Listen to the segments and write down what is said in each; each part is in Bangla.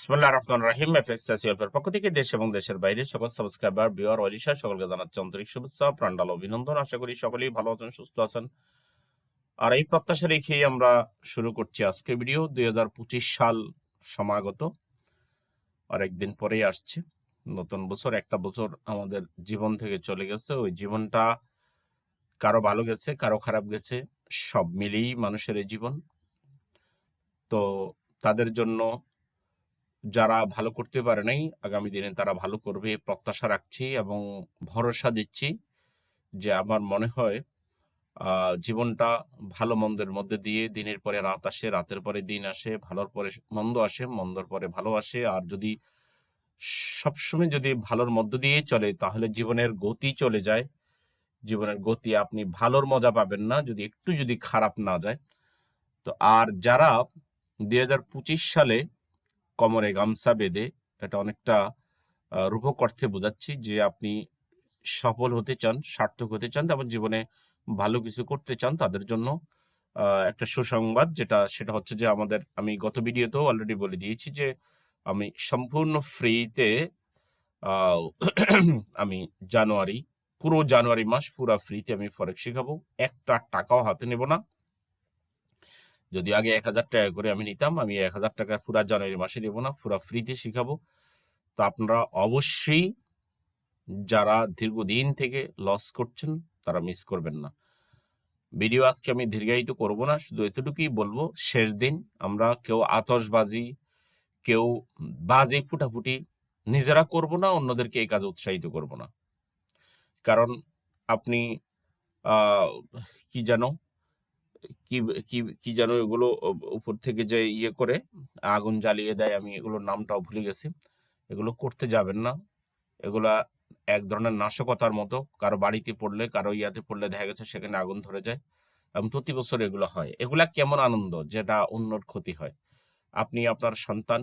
বিসমুল্লাহ রহমান রাহিম। এফএক্স এর পক্ষ থেকে দেশ এবং দেশের বাইরে সকল সাবস্ক্রাইবার বিওর ওড়িশা সকলকে জানাচ্ছি আন্তরিক শুভেচ্ছা, প্রাণডাল অভিনন্দন। আশা করি সকলেই ভালো আছেন, সুস্থ আছেন। আর এই প্রত্যাশা রেখেই আমরা শুরু করছি আজকে ভিডিও, দুই হাজার পঁচিশ সাল সমাগত। আর একদিন পরেই আসছে। নতুন বছর, একটা বছর আমাদের জীবন থেকে চলে গেছে। ওই জীবনটা কারও ভালো গেছে, কারও খারাপ গেছে, সব মিলিয়েই মানুষের জীবন। তো তাদের জন্য যারা ভালো করতে পারে নাই, আগামী দিনে তারা ভালো করবে, প্রত্যাশা রাখছি এবং ভরসা দিচ্ছি যে আমার মনে হয় জীবনটা ভালো মন্দের মধ্যে দিয়ে দিনের পরে রাত আসে, রাতের পরে দিন আসে, ভালোর পরে মন্দ আসে, মন্দর পরে ভালো আসে। আর যদি সবসময় যদি ভালোর মধ্য দিয়ে চলে, তাহলে জীবনের গতি চলে যায়। জীবনের গতি আপনি ভালোর মজা পাবেন না, যদি একটু যদি খারাপ না যায়। তো আর যারা দুই হাজার পঁচিশ সালে কোমরে গামছা বেঁধে এটা অনেকটা রূপক অর্থে বোঝাচ্ছি যে আপনি সফল হতে চান, সার্থক হতে চান, এবং জীবনে ভালো কিছু করতে চান, তাদের জন্য একটা সুসংবাদ যেটা, সেটা হচ্ছে যে আমাদের, আমি গত ভিডিওতেও অলরেডি বলে দিয়েছি যে আমি সম্পূর্ণ ফ্রিতে আমি জানুয়ারি, পুরো জানুয়ারি মাস পুরো ফ্রিতে আমি ফরেক্স শেখাবো। একটা টাকাও হাতে নেব না। যদি আগে এক হাজার টাকা করে আমি নিতাম, আমি এক হাজার টাকা পুরা জানুয়ারি মাসে নেব না, পুরা ফ্রিতে শিখাবো। তো আপনারা অবশ্যই যারা দীর্ঘদিন থেকে লস করছেন, তারা মিস করবেন না। ভিডিও আজকে আমি দীর্ঘায়িত করব না, শুধু এতটুকুই বলব, শেষ দিন আমরা কেউ আতশবাজি, কেউ বাজে ফুটাফুটি নিজেরা করব না, অন্যদেরকে এই কাজে উৎসাহিত করব না। কারণ আপনি কি জানো? কি কি কি যেন এগুলো উপর থেকে যে ইয়ে করে আগুন জ্বালিয়ে দেয়, আমি এগুলোর নামটাও ভুলে গেছি। এগুলো করতে যাবেন না। এগুলা এক ধরনের নাশকতার মতো। কারও বাড়িতে পড়লে, কারও ইয়াতে পড়লে দেখা গেছে সেখানে আগুন ধরে যায়। এবং প্রতি বছর এগুলো হয়। এগুলা কেমন আনন্দ যেটা অন্যর ক্ষতি হয়? আপনি আপনার সন্তান,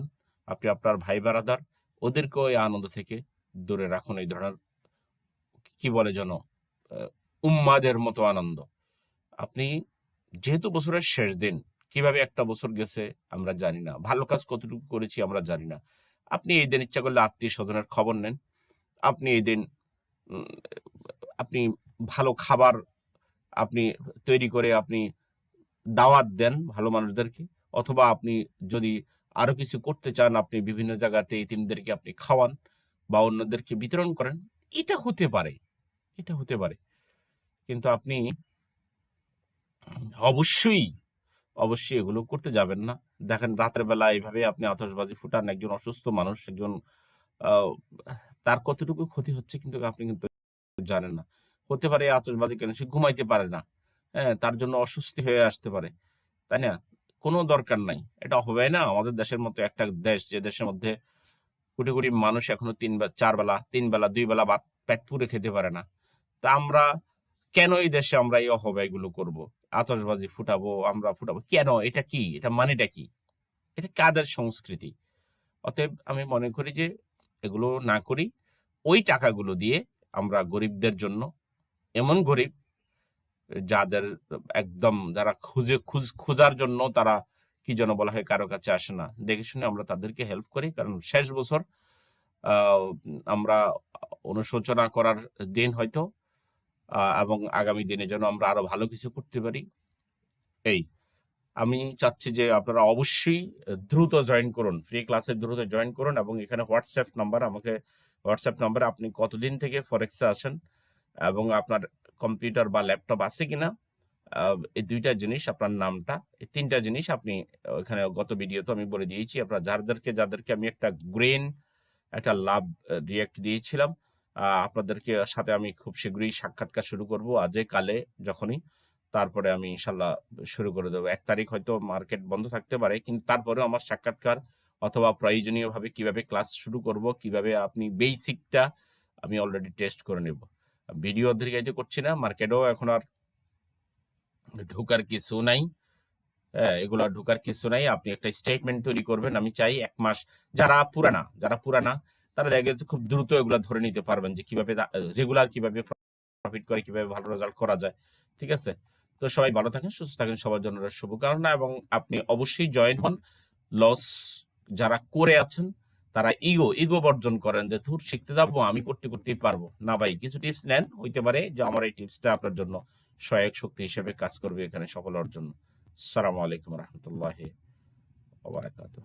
আপনি আপনার ভাই বারাদার, ওদেরকেও এই আনন্দ থেকে দূরে রাখুন। এই ধরনের কি বলে যেন উম্মাদের মতো আনন্দ। আপনি যেহেতু বছরের শেষ দিন, কীভাবে একটা বছর গেছে আমরা জানি না। ভালো কাজ কতটুকু করেছি আমরা জানি না। আপনি এই দিন ইচ্ছা করলে আত্মীয় স্বজনের খবর নেন। আপনি এই দিন আপনি ভালো খাবার আপনি তৈরি করে আপনি দাওয়াত দেন ভালো মানুষদেরকে, অথবা আপনি যদি আরও কিছু করতে চান, আপনি বিভিন্ন জায়গাতে এতিমদেরকে আপনি খাওয়ান বা অন্যদেরকে বিতরণ করেন, এটা হতে পারে। এটা হতে পারে। কিন্তু আপনি অবশ্যই অবশ্যই এগুলো করতে যাবেন না। দেখেন, রাতের বেলা এইভাবে আপনি আতশবাজি ফুটান, একজন অসুস্থ মানুষ, একজন তার কতটুকু ক্ষতি হচ্ছে কিন্তু আপনি কিন্তু জানেন না। হতে পারে আতশবাজি কেন? সে ঘুমাইতে পারে না। হ্যাঁ তার জন্য অস্বস্তি হয়ে আসতে পারে। তাই না? কোনো দরকার নাই। এটা হবে না। আমাদের দেশের মতো একটা দেশ, যে দেশের মধ্যে কোটি কোটি মানুষ এখনও তিন চার বেলা, তিন বেলা, দুই বেলা পেট পুরে খেতে পারে না। তা আমরা কেন এই দেশে আমরা এই অহব্যয়গুলো করব? আতশবাজি ফুটাবো, আমরা ফুটাবো। কেন? এটা কি? এটা মানেটা কি? এটা কাদের সংস্কৃতি? অতএব আমি মনে করি যে এগুলো না করি। ওই টাকাগুলো দিয়ে আমরা গরিবদের জন্য, এমন গরিব, যাদের একদম যারা খুঁজে, খুঁজ, খোঁজার জন্য তারা কি যেন বলা হয়, কারও কাছে আসে না। দেখে শুনে আমরা তাদেরকে হেল্প করি, কারণ শেষ বছর আমরা অনুশোচনা করার দিন হয়তো এবং আগামী দিনে যেন আমরা আরও ভালো কিছু করতে পারি। এই, আমি চাচ্ছি যে আপনারা অবশ্যই দ্রুত জয়েন করুন ফ্রি ক্লাসে দ্রুত জয়েন করুন এবং এখানে হোয়াটসঅ্যাপ নাম্বার আমাকে হোয়াটসঅ্যাপ নাম্বারে আপনি কতদিন থেকে ফরেক্সে আসেন এবং আপনার কম্পিউটার বা ল্যাপটপ আছে কিনা এই দুইটা জিনিস আপনার নামটা, এই তিনটা জিনিস আপনি ওখানে গত ভিডিওতে আমি বলে দিয়েছি। আপনার যাদেরকে যাদেরকে আমি একটা গ্রেন একটা লাভ রিয়েক্ট দিয়েছিলাম আপনাদেরকে সাথে আমি খুব শীঘ্রই সাক্ষাৎকার শুরু করব আজে কালে যখনই। তারপরে আমি ইনশাল্লাহ শুরু করে দেবো। এক তারিখ হয়তো মার্কেট বন্ধ থাকতে পারে কিন্তু তারপরেও আমার সাক্ষাৎকার অথবা প্রয়োজনীয়ভাবে কীভাবে ক্লাস শুরু করব কীভাবে আপনি বেসিকটা আমি অলরেডি টেস্ট করে নেব। ভিডিও দীর্ঘায়িত করছি না মার্কেটেও এখন আর ঢোকার কিছু নাই। হ্যাঁ, এগুলো ঢোকার কিছু নাই। আপনি একটা স্টেটমেন্ট তৈরি করবেন। আমি চাই এক মাস যারা পুরানা যারা পুরানা তারা দেখা গেছে খুব দ্রুত এগুলো ধরে নিতে পারবেন যে কীভাবে রেগুলার কীভাবে প্রফিট করে, কীভাবে ভালো রেজাল্ট করা যায়। ঠিক আছে? তো সবাই ভালো থাকেন, সুস্থ থাকেন, সবার জন্য শুভকামনা এবং আপনি অবশ্যই জয়েন হন। লস যারা করে আছেন, তারা ইগো ইগো বর্জন করেন যে, ধুর, শিখতে যাব, আমি করতে করতেই পারব। না ভাই, কিছু টিপস নেন, হইতে পারে যে, আমার এই টিপসটা আপনার জন্য সহায়ক শক্তি হিসেবে কাজ করবে এখানে সফল জন্য। সালামু আলাইকুম রহমতুল্লাহ ওবরাকাতুহ